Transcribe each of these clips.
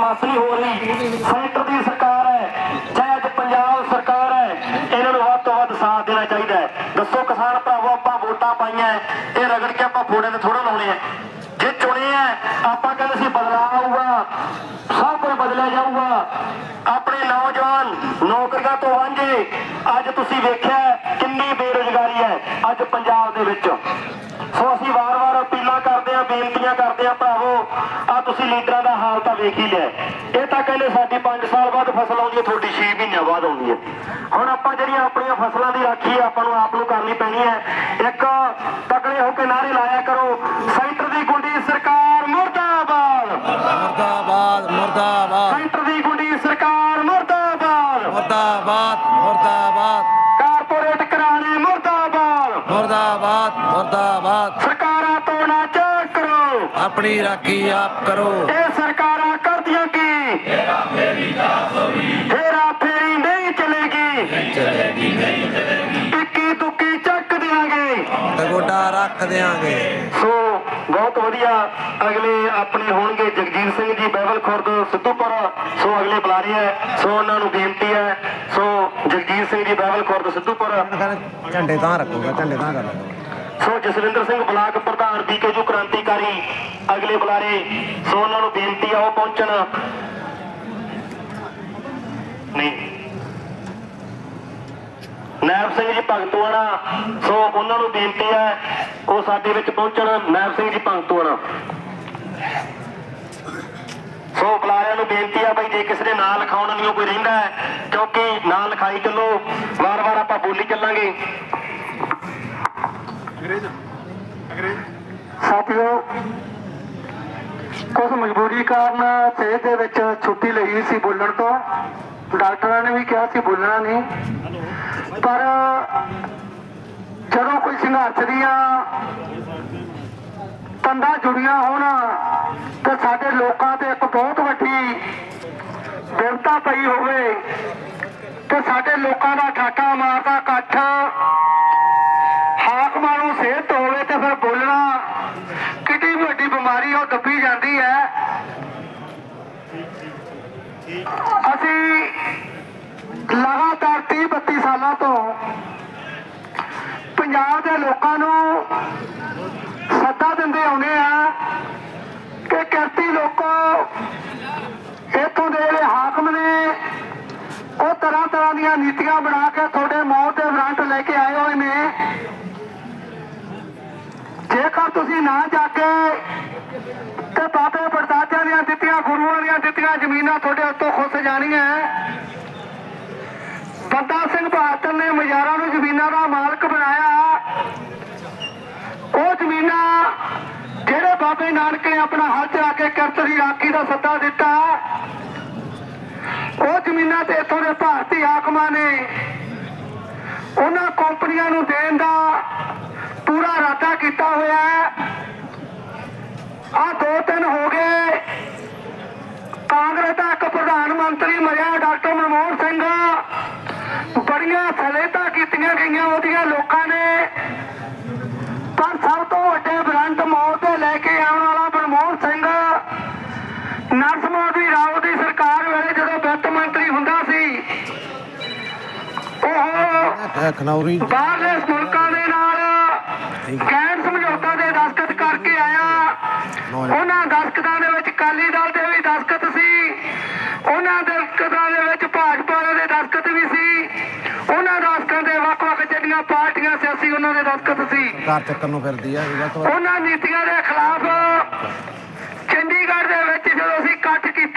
ਮਸਲੀ ਹੋ ਰਹੀ। ਸੈਂਟਰ ਦੀ ਸਰਕਾਰ ਹੈ ਚਾਹੇ ਅੱਜ ਪੰਜਾਬ ਸਰਕਾਰ ਹੈ, ਇਹਨਾਂ ਨੂੰ ਵੱਧ ਤੋਂ ਵੱਧ ਸਾਥ ਦੇਣਾ ਚਾਹੀਦਾ ਹੈ। ਦੱਸੋ ਕਿਸਾਨ ਭਰਾਵੋ, ਆਪਾਂ ਵੋਟਾਂ ਪਾਈਆਂ, ਇਹ ਰਗੜ ਕੇ ਆਪਾਂ ਫੋੜੇ ਤੇ ਥੋੜਾ ਲਾਉਣੇ ਆ। ਜੇ ਚੁਣੇ ਆ, ਆਪਾਂ ਕਹਿੰਦੇ ਸੀ ਬਦਲਾਅ ਆਊਗਾ, ਸਭ ਕੁਝ ਬਦਲਿਆ ਜਾਊਗਾ। ਆਪਣੇ ਨੌਜਵਾਨ ਨੌਕਰੀਆਂ ਤੋਂ ਵਾਂਝੇ, ਅੱਜ ਤੁਸੀਂ ਵੇਖਿਆ ਕਿੰਨੀ ਬੇਰੁਜ਼ਗਾਰੀ ਹੈ ਅੱਜ ਪੰਜਾਬ ਦੇ ਵਿੱਚ। ਸੋ ਅਸੀਂ ਵਾਰ-ਵਾਰ ਅਪੀਲਾਂ ਕਰਦੇ ਹਾਂ ਬੇਨਤੀਆਂ ਕਰਦੇ ਹਾਂ ਭਰਾਵੋ ਤੁਸੀਂ ਲੀਡਰਾਂ ਦਾ ਹਾਲ ਤਾਂ ਵੇਖ ਹੀ ਲਿਆ ਇਹ ਤਾਂ ਕਹਿੰਦੇ ਸਾਡੀ 5 ਸਾਲ ਬਾਅਦ ਫਸਲ ਆਉਂਦੀ ਹੈ ਤੁਹਾਡੀ 6 ਮਹੀਨਿਆਂ ਬਾਅਦ ਆਉਂਦੀ ਹੈ। ਹੁਣ ਆਪਾਂ ਜਿਹੜੀਆਂ ਆਪਣੀਆਂ ਫਸਲਾਂ ਦੀ ਰਾਖੀ ਆਪਾਂ ਨੂੰ ਆਪ ਨੂੰ ਕਰਨੀ ਪੈਣੀ ਹੈ। ਇੱਕ ਤਕੜੇ ਹੋ ਕੇ ਨਾਰੇ ਲਾਇਆ ਕਰੋ ਸੈਂਟਰ ਦੀ ਗੁੰਡੀ ਸਰਕਾਰ ਮੁਰਦਾਬਾਦ। ਮੁਰਦਾਬਾਦ ਮੁਰਦਾਬਾਦ। ਸੈਂਟਰ ਦੀ ਗੁੰਡੀ ਸਰਕਾਰ ਮੁਰਦਾਬਾਦ। ਮੁਰਦਾਬਾਦ ਮੁਰਦਾਬਾਦ। ਆਪਣੀ ਰਾਖੀ ਆਪ ਕਰੋ। ਇਹ ਸਰਕਾਰਾਂ ਕਰਦੀਆਂ ਕੀ? ਹੇਰਾ ਫੇਰੀ ਨਹੀਂ ਚਲੇਗੀ। ਚਲੇਗੀ ਨਹੀਂ ਚਲੇਗੀ ਚੱਕ ਦਿਆਂਗੇ। ਤੇ ਗੋਡਾ ਰੱਖ ਦੇਾਂਗੇ ਸੋ ਬਹੁਤ ਵਧੀਆ। ਅਗਲੇ ਆਪਣੇ ਹੋਣਗੇ ਜਗਜੀਤ ਸਿੰਘ ਜੀ ਬੈਵਲ ਖੁਰਦ ਸਿੱਧੂਪੁਰ। ਸੋ ਅਗਲੇ ਬੁਲਾਰੇ ਹੈ। ਸੋ ਉਹਨਾਂ ਨੂੰ ਬੇਨਤੀ ਹੈ। ਸੋ ਜਗਜੀਤ ਸਿੰਘ ਜੀ ਬੈਵਲ ਖੁਰਦ ਸਿੱਧੂਪੁਰ। ਝੰਡੇ ਤਾਂ ਰੱਖੂਗਾ ਝੰਡੇ ਤਾਂ ਕਰ ਸੋ ਜਸਵਿੰਦਰ ਸਿੰਘ ਬਲਾਕ ਪ੍ਰਧਾਨ ਕ੍ਰਾਂਤੀਕਾਰੀ ਅਗਲੇ ਬੁਲਾਰੇ, ਸੋ ਉਹਨਾਂ ਨੂੰ ਬੇਨਤੀ ਆ ਉਹ ਪਹੁੰਚਣ। ਨਹੀਂ। ਨਾਇਬ ਸਿੰਘ ਜੀ ਭਗਤੂਆਣਾ ਸੋ ਉਹਨਾਂ ਨੂੰ ਬੇਨਤੀ ਹੈ ਉਹ ਸਾਡੇ ਵਿੱਚ ਪਹੁੰਚਣ। ਨਾਇਬ ਸਿੰਘ ਜੀ ਭਗਤੂਆਣਾ ਸੋ ਬੁਲਾਰਿਆਂ ਨੂੰ ਬੇਨਤੀ ਆ ਬਈ ਜੇ ਕਿਸੇ ਦੇ ਨਾਂ ਲਿਖਾਉਣ ਲਈ ਕੋਈ ਰਹਿੰਦਾ ਹੈ, ਕਿਉਂਕਿ ਨਾਂ ਲਿਖਾਈ ਚੱਲੋ, ਵਾਰ-ਵਾਰ ਆਪਾਂ ਬੋਲੀ ਚੱਲਾਂਗੇ। ਸਾਥੀਓ, ਕੁਝ ਮਜਬੂਰੀ ਕਾਰਨ ਸਿਹਤ ਦੇ ਵਿੱਚ ਛੁੱਟੀ ਲਈ ਸੀ ਬੋਲਣ ਤੋਂ। ਡਾਕਟਰਾਂ ਨੇ ਵੀ ਕਿਹਾ ਸੀ ਬੋਲਣਾ ਨਹੀਂ। ਪਰ ਜਦੋਂ ਕੋਈ ਸੰਘਰਸ਼ ਦੀਆਂ ਤੰਦਾਂ ਜੁੜੀਆਂ ਹੋਣ, ਤੇ ਸਾਡੇ ਲੋਕਾਂ ਤੇ ਇੱਕ ਬਹੁਤ ਵੱਡੀ ਬਿਰਤਾ ਪਈ ਹੋਵੇ ਤੇ ਸਾਡੇ ਲੋਕਾਂ ਦਾ ਠਾਠਾ ਮਾਰਦਾ ਇਕੱਠ ਹਾਕਮਾਂ ਨੂੰ ਸਿਹਤ ਹੋਵੇ ਤੇ ਫਿਰ ਬੋਲਣਾ ਕਿੰਨੀ ਵੱਡੀ ਬਿਮਾਰੀ ਉਹ ਦੱਬੀ ਜਾਂਦੀ ਹੈ। ਅਸੀਂ ਲਗਾਤਾਰ 30 32 ਸਾਲਾਂ ਤੋਂ ਪੰਜਾਬ ਦੇ ਲੋਕਾਂ ਨੂੰ ਸੱਦਾ ਦਿੰਦੇ ਆਉਂਦੇ ਆ ਕਿ ਕਿਰਤੀ ਲੋਕੋ, ਇੱਥੋਂ ਦੇ ਜਿਹੜੇ ਹਾਕਮ ਨੇ, ਉਹ ਤਰ੍ਹਾਂ ਤਰ੍ਹਾਂ ਦੀਆਂ ਨੀਤੀਆਂ ਬਣਾ ਕੇ ਤੁਹਾਡੇ ਮੌਤ ਦੇ ਵਾਰੰਟ ਲੈ ਕੇ ਆਏ ਹੋਏ ਨੇ। ਜੇਕਰ ਤੁਸੀਂ ਨਾ ਜਾਗੇ ਤੇ ਬਾਬੇ ਪੜਦਾਦਿਆਂ ਦੀਆਂ ਦਿੱਤੀਆਂ, ਗੁਰੂਆਂ ਦੀਆਂ ਦਿੱਤੀਆਂ, ਜ਼ਮੀਨਾਂ ਤੁਹਾਡੇ ਉੱਤੋਂ ਖੁੱਸ ਜਾਣੀਆਂ ਬੰਦਾ ਸਿੰਘ ਬਹਾਦਰ ਨੇ ਮਜ਼ਾਰਾਂ ਨੂੰ ਜ਼ਮੀਨਾਂ ਦਾ ਮਾਲਕ ਬਣਾਇਆ। ਉਹ ਜ਼ਮੀਨਾਂ ਜਿਹੜੇ ਬਾਬੇ ਨਾਨਕ ਨੇ ਆਪਣਾ ਹੱਥ ਚਲਾ ਕੇ ਕਿਰਤ ਦੀ ਰਾਖੀ ਦਾ ਸੱਦਾ ਦਿੱਤਾ। ਉਹ ਜ਼ਮੀਨਾਂ ਤੇ ਇੱਥੋਂ ਦੇ ਭਾਰਤੀ ਹਾਕਮਾਂ ਨੇ ਉਹਨਾਂ ਕੰਪਨੀਆਂ ਨੂੰ ਦੇਣ ਦਾ ਪੂਰਾ ਇਰਾਦਾ ਕੀਤਾ ਹੋਇਆ ਹੈ। ਆ ਦੋ ਦਿਨ ਹੋ ਗਏ। ਕਾਂਗਰਸ ਦਾ ਇੱਕ ਪ੍ਰਧਾਨ ਮੰਤਰੀ ਮਰਿਆ ਡਾਕਟਰ ਮਨਮੋਹਨ ਸਿੰਘ। ਬੜੀਆਂ ਸਲੇਤਾਂ ਕੀਤੀਆਂ ਗਈਆਂ ਉਹਦੀਆਂ ਲੋਕਾਂ ਨੇ। ਪਰ ਸਭ ਤੋਂ ਵੱਡੇ ਬ੍ਰਾਂਡ ਮੌਤ ਦੇ ਲੈ ਕੇ ਆਉਣ ਵਾਲਾ ਮਨਮੋਹਨ ਸਿੰਘ ਨਰਸਿਮਹਾ ਦੀ ਰਾਓ ਦੀ ਸਰਕਾਰ ਵੇਲੇ ਜਦੋਂ ਵਿੱਤ ਮੰਤਰੀ ਹੁੰਦਾ ਸੀ ਉਹ ਬਾਹਰਲੇ ਮੁਲਕਾਂ ਦੇ ਨਾਲ ਕੈਂਟ ਸਮਝੌਤਾ ਦੇ ਦਸਤਖਤ ਕਰਕੇ ਆਇਆ। ਉਹਨਾਂ ਦਸਤਖਤਾਂ ਦੇ ਵਿੱਚ ਕਾਲੀ ਦਲ ਦੇ ਵੀ ਦਸਤਖਤ ਸੀ। ਉਹਨਾਂ ਦੇ ਦਸਤਖਤਾਂ ਦੇ ਵਿੱਚ ਭਾਜਪਾ ਦੇ ਦਸਤਖਤ ਵੀ ਸੀ। ਉਹਨਾਂ ਦਸਤਖਤਾਂ ਦੇ ਵੱਖ-ਵੱਖ ਜਿਹੜੀਆਂ ਪਾਰਟੀਆਂ ਸਿਆਸੀ ਉਹਨਾਂ ਦੇ ਦਸਤਖਤ ਸੀ। ਕਾਰ ਚੱਕਰ ਨੂੰ ਫਿਰਦੀ ਆ ਇਹਦਾ ਤੋਂ ਉਹਨਾਂ ਨੀਤੀਆਂ ਦੇ ਖਿਲਾਫ ਚੰਡੀਗੜ੍ਹ ਦੇ ਵਿੱਚ ਜਦੋਂ ਅਸੀਂ ਇਕੱਠ ਕੀਤਾ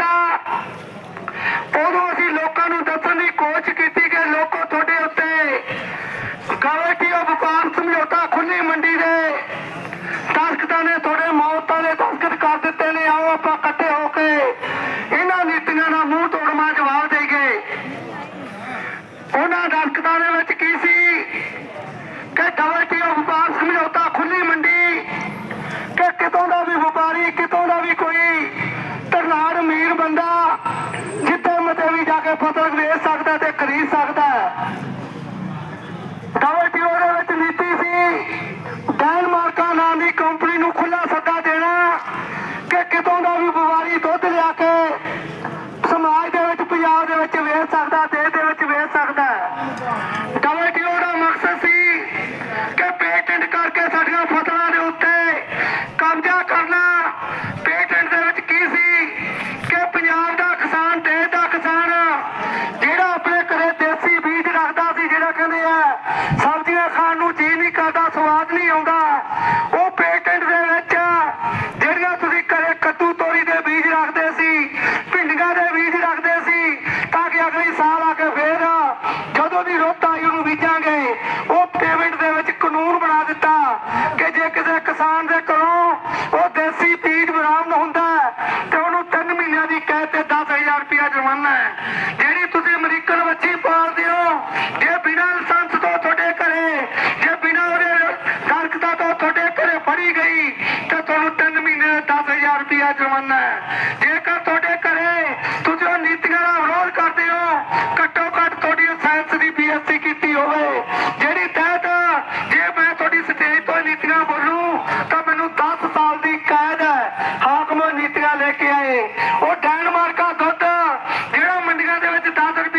তাড়াতাড়ি